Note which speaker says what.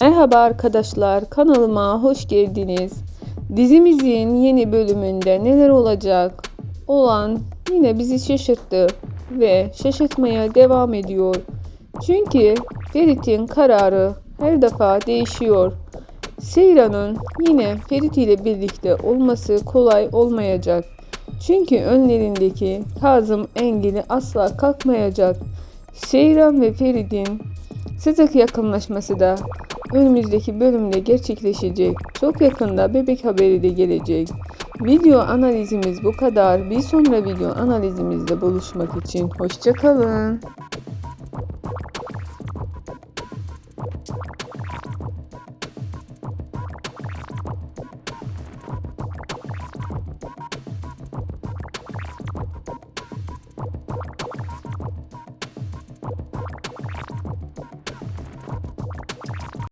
Speaker 1: Merhaba arkadaşlar, kanalıma hoş geldiniz. Dizimizin yeni bölümünde neler olacak? Olan yine bizi şaşırttı ve şaşırtmaya devam ediyor. Çünkü Ferit'in kararı her defa değişiyor. Seyran'ın yine Ferit ile birlikte olması kolay olmayacak. Çünkü önlerindeki Kazım engeli asla kalkmayacak. Seyran ve Ferit'in sıcak yakınlaşması da önümüzdeki bölümde gerçekleşecek. Çok yakında bebek haberi de gelecek. Video analizimiz bu kadar. Bir sonra video analizimizde buluşmak için hoşçakalın.